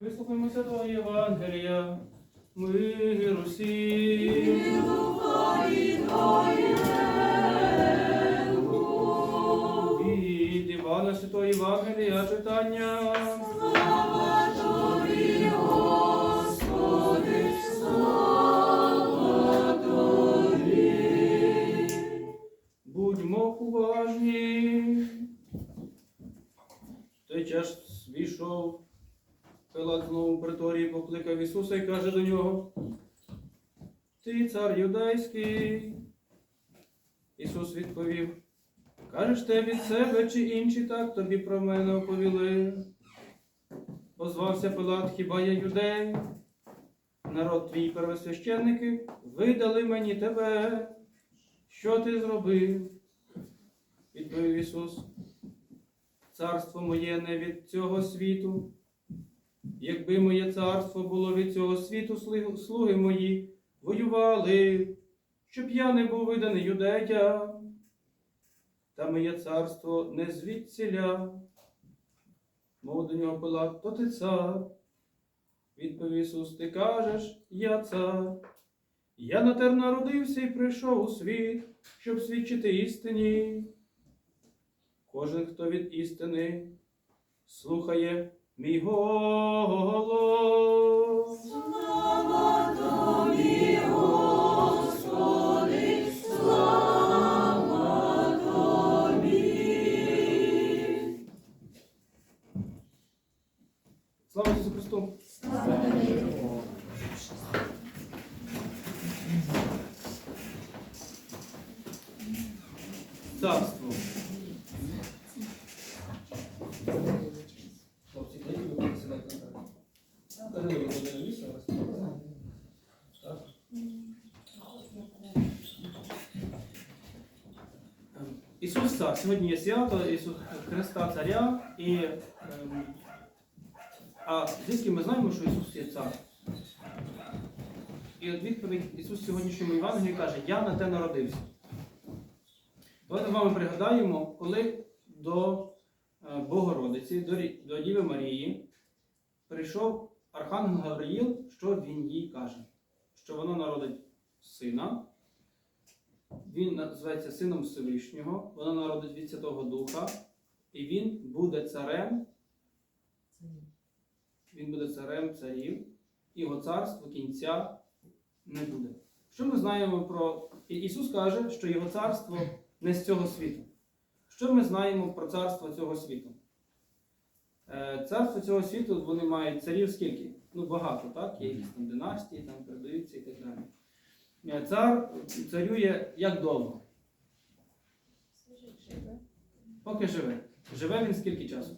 Вислухаймо Святого Євангелія, мир усім. Від Івана Святого Євангелія читання. Будьмо уважні. Той час війшов Пилат знову в приторії, покликав Ісуса і каже до нього: Ти цар юдейський. Ісус відповів: Кажеш те від себе чи інші так тобі про мене оповіли? Позвався Пилат, хіба я юдей? Народ твій первосвященники видали мені тебе. Що ти зробив? Відповів Ісус. Царство моє не від цього світу. Якби моє царство було від цього світу, слуги мої воювали, щоб я не був виданий юдея. Та моє царство не звідсіля. Мов до нього Пилат, то ти цар. Відповів Ісус, ти кажеш, я цар. Я на те народився і прийшов у світ, щоб свідчити істині. Кожен, хто від істини слухає мій голос. Слава тобі, Господи, слава тобі. Слава Ісусу Христу! Царство. Хлопці, дайте ви будете сідати на мене. Та не ви будете на місце, а Так. Ісус цар. Сьогодні є свято Ісус Христа Царя і ем, а звідки ми знаємо, що Ісус є цар? І от відповідь Ісус сьогоднішньому Євангелії каже, я на те народився. Давайте з вами пригадаємо, коли до е, Богородиці, до Діви Марії прийшов Архангел Гавриїл, що він їй каже? Що вона народить сина, він називається Сином Всевишнього, вона народить від Святого Духа, і він буде царем він буде царем царів, його царство кінця не буде. Що ми знаємо про. Ісус каже, що його царство не з цього світу. Що ми знаємо про царство цього світу? Е, Царство цього світу вони мають царів скільки? Ну, багато, так? Є якісь там династії, там передаються і так далі. Е, Цар царює як довго? Поки живе. Живе він скільки часу?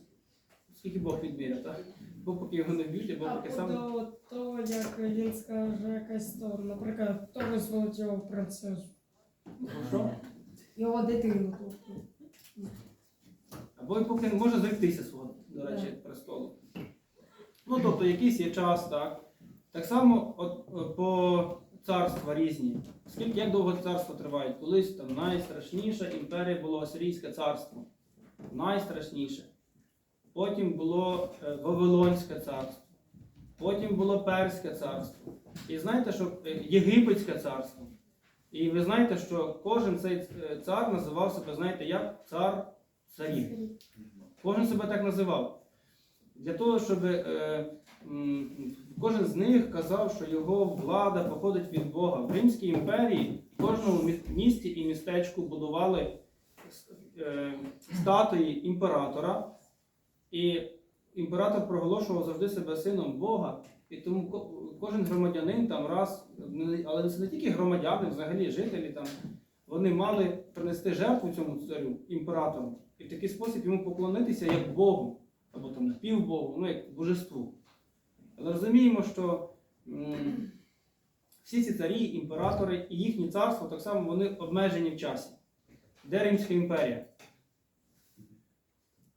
Скільки Бог відміряв, так? Бо поки його не вб'ють, або поки сам. до того, як він скаже якась то, наприклад, хто висунуть його процесу, Що? його дитину. тобто. Або й поки не може зректися свого, до речі, престолу. Ну, тобто якийсь є час, так. Так само от, е, по царства різні. Скільки як довго царство триває? Колись там найстрашніша імперія було Асирійське царство. Найстрашніше. Потім було е, Вавилонське царство. Потім було Перське царство. І знаєте, що е, Єгипетське царство. І ви знаєте, що кожен цей е, цар називав себе, знаєте, як цар царів. Кожен себе так називав. Для того, щоб е, кожен з них казав, що його влада походить від Бога. В Римській імперії в кожному місті і містечку будували е, статуї імператора, і імператор проголошував завжди себе сином Бога. І тому кожен громадянин там раз, але це не тільки громадяни, взагалі жителі там, вони мали принести жертву цьому царю, імператору, і в такий спосіб йому поклонитися як Богу, або там напівбогу, ну як божеству. Але розуміємо, що всі ці царі, імператори і їхні царство так само вони обмежені в часі. Де Римська імперія?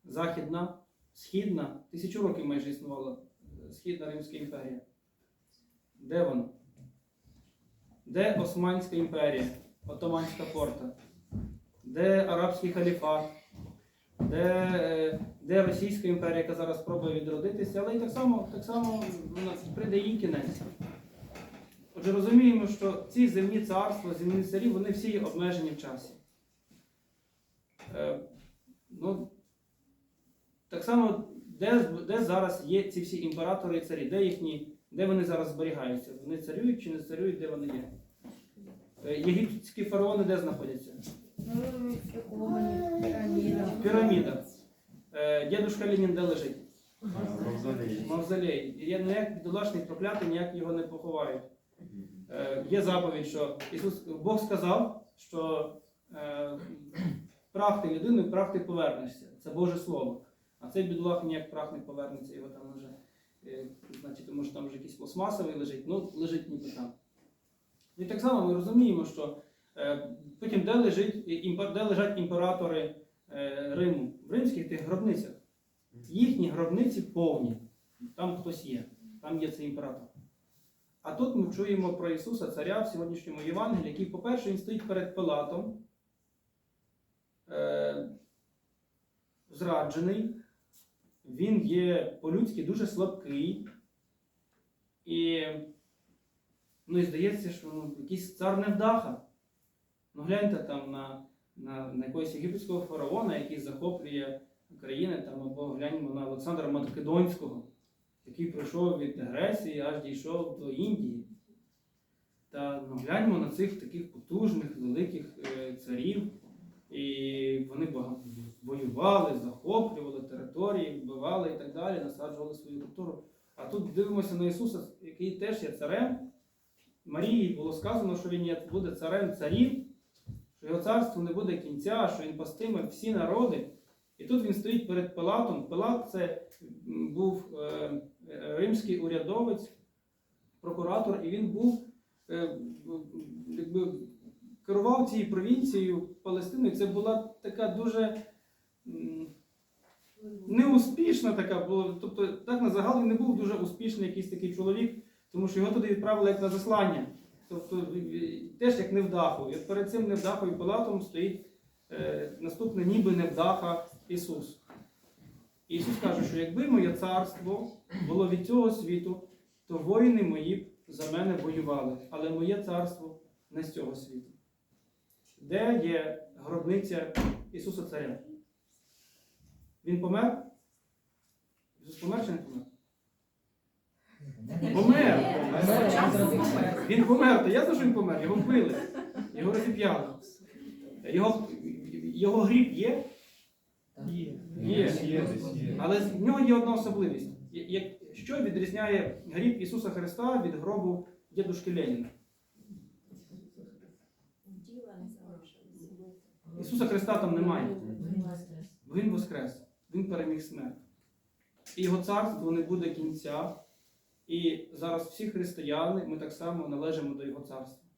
Західна, Східна, тисячу років майже існувала е, Східна Римська імперія. Де вона? Де Османська імперія, Отоманська порта? Де Арабський халіфат? Де, е, де Російська імперія, яка зараз пробує відродитися, але і так само, так само вона прийде її кінець. Отже, розуміємо, що ці земні царства, земні царі, вони всі обмежені в часі. Е, ну, так само, де, де зараз є ці всі імператори і царі, де їхні, де вони зараз зберігаються? Вони царюють чи не царюють, де вони є? Е, Єгипетські фараони де знаходяться? Піраміда. В пірамідах. Е, Дідушка Ленін де лежить? Мавзолей. Мавзолей. Є ніяк бідолашний проклятий, ніяк його не поховають. Е, Є заповідь, що Ісус Бог сказав, що е, прах ти людину, прах ти повернешся. Це Боже Слово. А цей бідолах ніяк прах не повернеться, його там вже, е, значить, тому що там вже якийсь пластмасовий лежить, ну лежить ніби там. І так само ми розуміємо, що потім де, лежить, де лежать імператори е, Риму? В римських тих гробницях. Їхні гробниці повні. Там хтось є, там є цей імператор. А тут ми чуємо про Ісуса, царя в сьогоднішньому Євангелії, який, по-перше, він стоїть перед Пилатом, е, зраджений, він є по-людськи дуже слабкий. І, ну, і здається, що ну, якийсь цар невдаха. Ну, гляньте там на, на, на якогось єгипетського фараона, який захоплює країни, там, або гляньмо на Олександра Македонського, який прийшов від Греції, аж дійшов до Індії. Та ну, гляньмо на цих таких потужних, великих е, царів. І вони воювали, захоплювали території, вбивали і так далі, насаджували свою культуру. А тут дивимося на Ісуса, який теж є царем. Марії було сказано, що він буде царем царів, що його царству не буде кінця, що він пастиме всі народи. І тут він стоїть перед Пилатом. Пилат це був е, е, римський урядовець, прокуратор, і він був е, якби, керував цією провінцією Палестиною. Це була така дуже неуспішна така, бо тобто так на загал він не був дуже успішний якийсь такий чоловік, тому що його туди відправили як на заслання. Тобто в- теж як невдаху. І перед цим невдахою Пилатом стоїть е, наступне ніби невдаха Ісус. Ісус каже, що якби моє царство було від цього світу, то воїни мої б за мене воювали, але моє царство не з цього світу. Де є гробниця Ісуса Царя? Він помер? Ісус помер чи не помер? Помер! Він помер, то ясно, що він помер, його вбили, його розіп'яли. Його, його гріб є? Є. Є, є. Але в нього є одна особливість. Що відрізняє гріб Ісуса Христа від гробу дідушки Леніна? Ісуса Христа там немає. Він воскрес, Він переміг смерть. І його царство не буде кінця. І зараз всі християни, ми так само належимо до Його царства.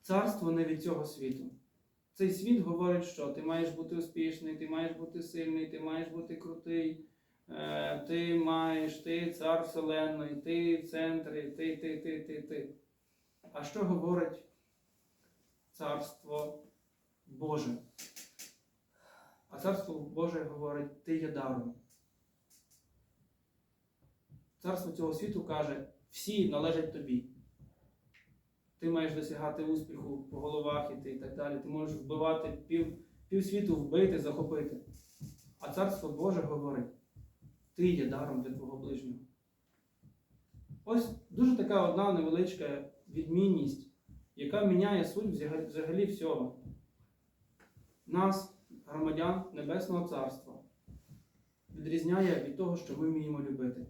Царство не від цього світу. Цей світ говорить, що ти маєш бути успішний, ти маєш бути сильний, ти маєш бути крутий, е, ти маєш, ти цар вселенної, ти в центрі, ти, ти, ти, ти, ти. А що говорить царство Боже? А царство Боже говорить, ти є даром. Царство цього світу каже, всі належать тобі. Ти маєш досягати успіху по головах іти і так далі. Ти можеш вбивати пів, пів світу вбити, захопити. А царство Боже говорить, ти є даром для твого ближнього. Ось дуже така одна невеличка відмінність, яка міняє суть взагалі всього. Нас, громадян Небесного Царства, відрізняє від того, що ми вміємо любити.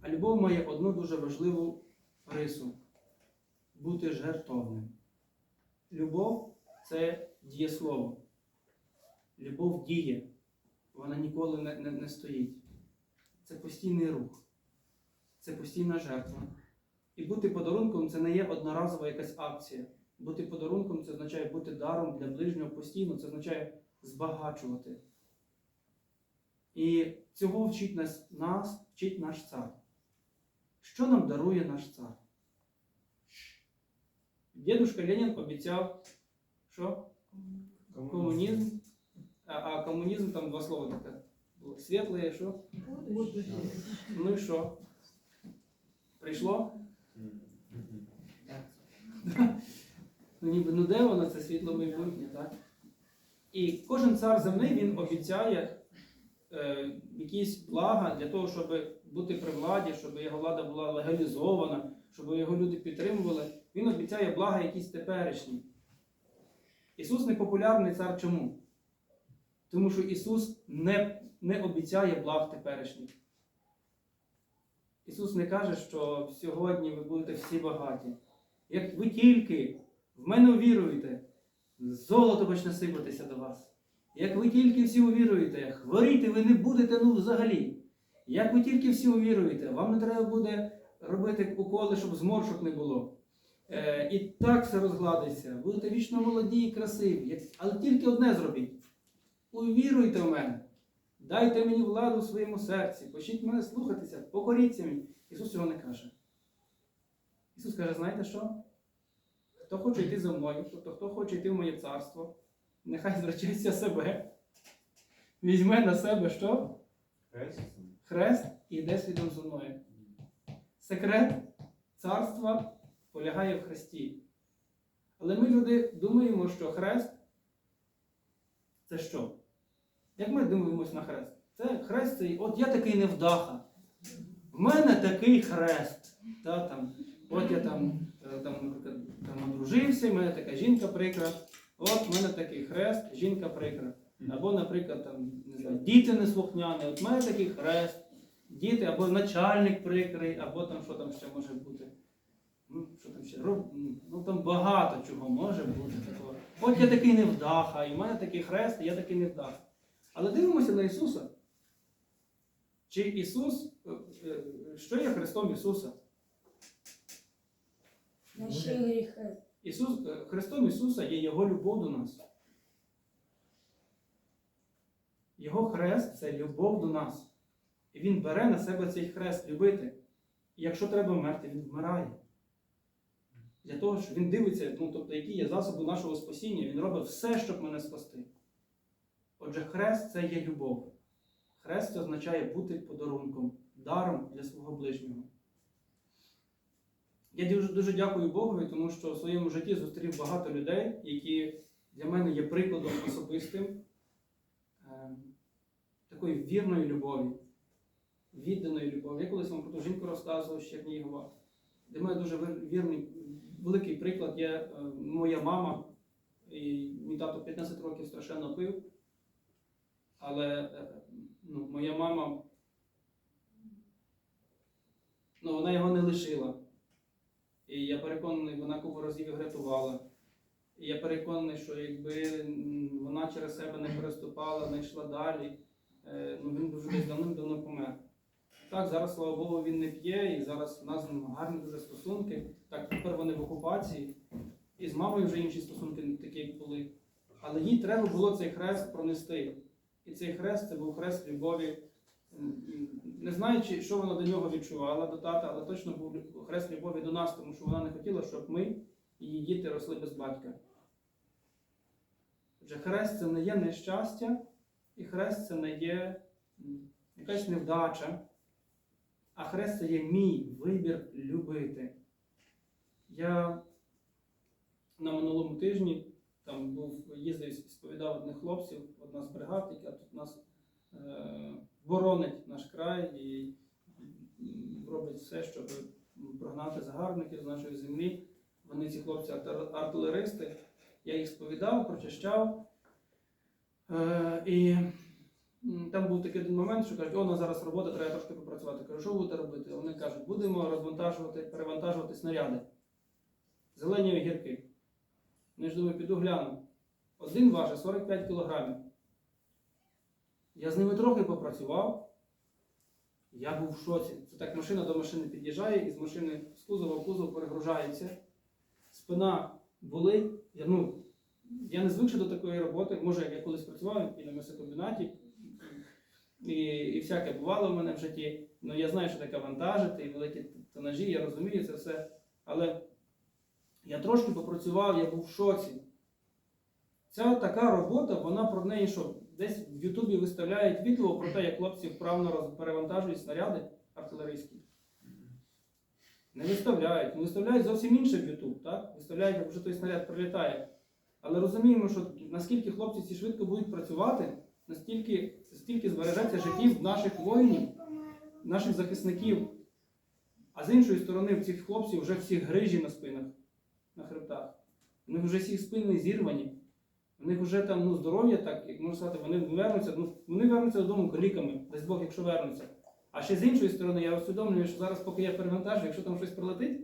А любов має одну дуже важливу рису бути жертовним. Любов це дієслово. Любов діє, вона ніколи не, не, не стоїть. Це постійний рух, це постійна жертва. І бути подарунком це не є одноразова якась акція. Бути подарунком це означає бути даром для ближнього постійно, це означає збагачувати. І цього вчить нас, нас вчить наш цар. Що нам дарує наш цар? Дідушка Ленін обіцяв, що комунізм А, а комунізм там два слова таке було. Світле, що? Ну і що? Прийшло? Ну ніби ну де воно, це світло майбутнє, так? І кожен цар земний він обіцяє е, якісь блага для того, щоб бути при владі, щоб його влада була легалізована, щоб його люди підтримували. Він обіцяє блага якісь теперішні. Ісус не популярний цар чому? Тому що Ісус не, не обіцяє благ теперішніх. Ісус не каже, що сьогодні ви будете всі багаті. Як ви тільки в мене увіруєте, золото почне сипатися до вас. Як ви тільки всі увіруєте, хворіти ви не будете ну взагалі. Як ви тільки всі увіруєте, вам не треба буде робити уколи, щоб зморшок не було. Е, і так все розгладиться. Будете вічно молоді і красиві. Але тільки одне зробіть. Увіруйте в мене. Дайте мені владу в своєму серці, почніть мене слухатися, покоріться мені. Ісус цього не каже. Ісус каже, знаєте що? Хто хоче йти за мною, тобто хто хоче йти в моє царство, нехай зречеться себе. Візьме на себе що? Хрест і йде слідом за мною. Секрет царства полягає в хресті. Але ми, люди, думаємо, що хрест це що? Як ми дивимося на хрест? Це хрест цей, от я такий невдаха. В мене такий хрест. Та, там, от я там, е, там, там одружився, в мене така жінка прикра. От в мене такий хрест, жінка прикра. Або, наприклад, там, не знаю, діти неслухняні, от мене такий хрест, діти, або начальник прикрий, або там що там ще може бути. Ну, що там ще? Ну там багато чого може бути такого. От я такий невдаха, і в мене такий хрест, і я такий невдаха. Але дивимося на Ісуса. Чи Ісус, е, е, що є Христом Ісуса? Наші гріхи. Ісус, е, Христом Ісуса є Його любов до нас. Його хрест це любов до нас. І Він бере на себе цей хрест любити. І якщо треба вмерти, він вмирає. Для того, що він дивиться, ну, тобто, які є засоби нашого спасіння, він робить все, щоб мене спасти. Отже, хрест це є любов. Хрест це означає бути подарунком, даром для свого ближнього. Я дуже, дуже дякую Богові, тому що в своєму житті зустрів багато людей, які для мене є прикладом особистим такої вірної любові, відданої любові. Я колись вам про ту жінку розказував з Чернігова, для мене дуже вірний, великий приклад є е, моя мама. І мій тато 15 років страшенно пив. Але е, ну, моя мама, ну, вона його не лишила. І я переконаний, вона купу разів рятувала. І я переконаний, що якби вона через себе не переступала, не йшла далі, е, ну він вже десь давним-давно помер. Так, зараз, слава Богу, він не п'є, і зараз в нас гарні дуже стосунки. Так, тепер вони в окупації. І з мамою вже інші стосунки такі, були. Але їй треба було цей хрест пронести. І цей хрест це був хрест любові. Не знаю, чи- що вона до нього відчувала, до тата, але точно був хрест любові до нас, тому що вона не хотіла, щоб ми, її діти, росли без батька. Отже, хрест це не є нещастя, і хрест це не є якась невдача, а хрест це є мій вибір любити. Я на минулому тижні там був, їздив, сповідав одних хлопців, одна з бригад, яка тут нас е, боронить наш край і робить все, щоб прогнати загарбників з нашої землі. Вони ці хлопці артилеристи. Я їх сповідав, прочищав. Е, і там був такий один момент, що кажуть, о, нас зараз робота, треба трошки попрацювати. Кажу, що будете робити? Вони кажуть, будемо розвантажувати, перевантажувати снаряди. Зелені огірки. Ну, ж думаю, піду гляну. Один важить 45 кілограмів. Я з ними трохи попрацював. Я був в шоці. Це так машина до машини під'їжджає, і з машини з кузова в кузов перегружається. Спина болить. Я, ну, я не звик до такої роботи. Може, я колись працював і на м'ясокомбінаті, і, і всяке бувало в мене в житті. Ну, я знаю, що таке вантажити і великі тонажі, я розумію це все. Але я трошки попрацював, я був в шоці. Ця така робота, вона про неї що? Десь в Ютубі виставляють відео про те, як хлопці вправно перевантажують снаряди артилерійські. Не виставляють. Не виставляють зовсім інше в Ютуб? Виставляють, як вже той снаряд прилітає. Але розуміємо, що наскільки хлопці ці швидко будуть працювати, настільки стільки збережеться життів наших воїнів, наших захисників. А з іншої сторони, в цих хлопців вже всі грижі на спинах, на хребтах. У них вже всі спини зірвані. У них вже там ну, здоров'я, так, як можна сказати, вони вернуться, ну, вони вернуться додому каліками, дасть Бог, якщо вернуться. А ще з іншої сторони, я усвідомлюю, що зараз, поки я перевантажу, якщо там щось прилетить,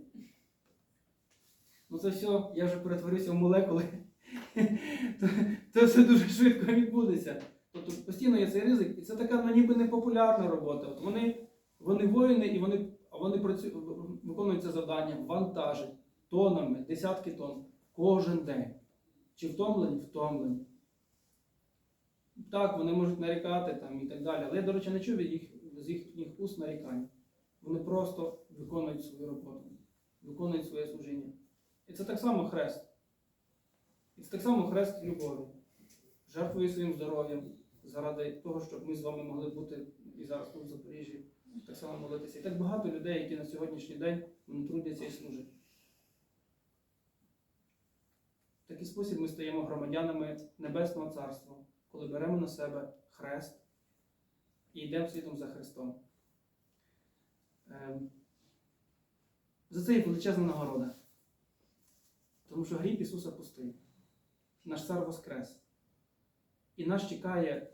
ну це все, я вже перетворюся в молекули. то, то все дуже швидко відбудеться. Тобто постійно є цей ризик, і це така ну, ніби непопулярна робота. От вони, вони воїни і вони, вони працю, виконують це завдання, вантажать тонами, десятки тонн кожен день. Чи втомлені? Втомлені. Так, вони можуть нарікати там і так далі. Але я, до речі, не чув їх, з їхніх уст нарікань. Вони просто виконують свою роботу, виконують своє служіння. І це так само хрест. І так само хрест любові. Жертвує своїм здоров'ям заради того, щоб ми з вами могли бути і зараз тут в Запоріжжі, так само молитися. І так багато людей, які на сьогоднішній день трудяться і служать. В такий спосіб ми стаємо громадянами Небесного Царства, коли беремо на себе хрест і йдемо слідом за Христом. Ем, За це є величезна нагорода. Тому що гріб Ісуса пустий. Наш цар Воскрес. І нас чекає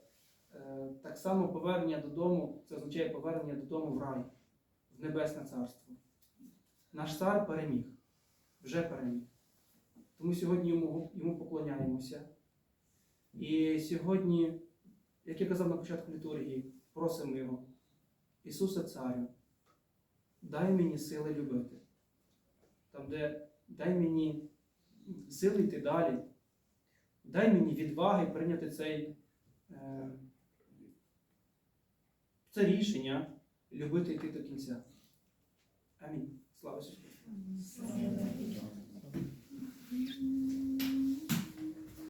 е, так само повернення додому, це означає повернення додому в рай, в Небесне Царство. Наш цар переміг, вже переміг. Тому сьогодні йому, йому поклоняємося. І сьогодні, як я казав на початку літургії, просимо його, Ісусе Царю, дай мені сили любити. Там, де дай мені сили йти далі, дай мені відваги прийняти цей, е, це рішення любити йти до кінця. Амінь. Слава Ісусу.